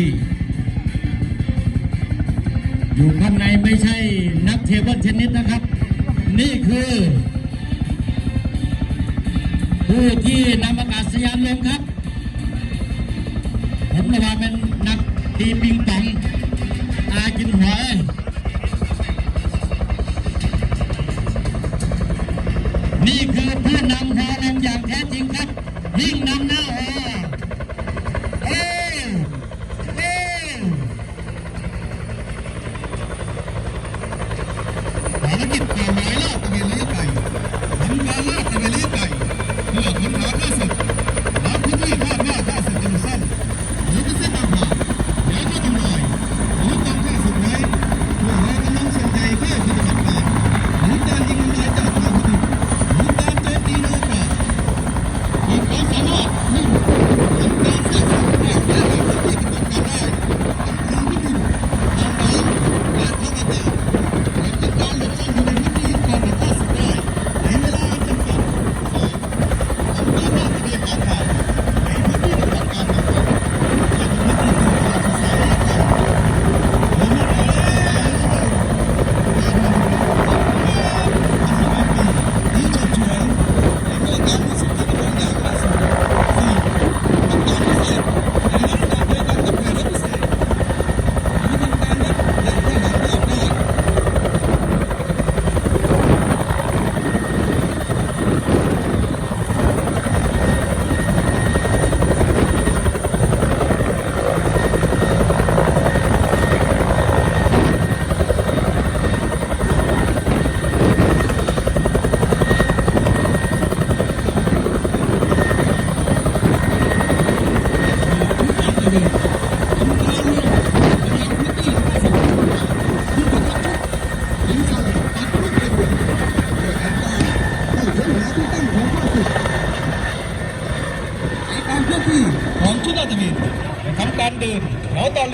ดีอยู่ข้างในไม่ใช่นักเทเบิลเทนนิสนะครับ นี่คือ ผู้ที่นำอากาศยานลงครับ ผมระว่าเป็นนักตีปิงปองอากินหอยนี่คือผู้นำฮอลงอย่างแท้จริงครับยิ่งนำน้าฮอเอ้ยเอ้ย ภารกิจเป่าหมายล่าตะเวนระยะไกลการล่าตะเวนระยไกลเพื่อค้นหาข้าศึกหาพื้นที่คาดว่าข้าศึกจะมาซ่อนหรือจะเส้นทางผ่านแล้วก็ทำลายหรือการข้าศึกไว้เพื่อให้กำลังส่งใจแค่ปฏิบัติการหรือการยิงทำลายจากทางอื่นหรือการโจมตีในโอกาสมีความสามารถหนึ่งทำการสร้างสรรค์และแก้ไขพื้นที่กำหนดการได้ทำพื้นที่ทางน้ำและทางอากาศ เป็นการหลบซ่อนอยู่ในพื้นที่ก่อนหน้าข้าศึกได้ในเวลาอันจำกัดสองทำการล่าตระเวนหาข่าวในพื้นที่ปฏิบัติการต่างๆและเป็นพื้นที่ที่มีการศึกษาและการผมไม่ได้ที่จดช่วยและก็การรู้สึกที่เป็นอย่างล่าสุดสี่ทำการพิเศษในลักษณะเดียวกันกับการรับพิเศษหรือทำการแบบและแก้ไขรอบด้าน ของชุดอาชวินทำการเดินแถวตอน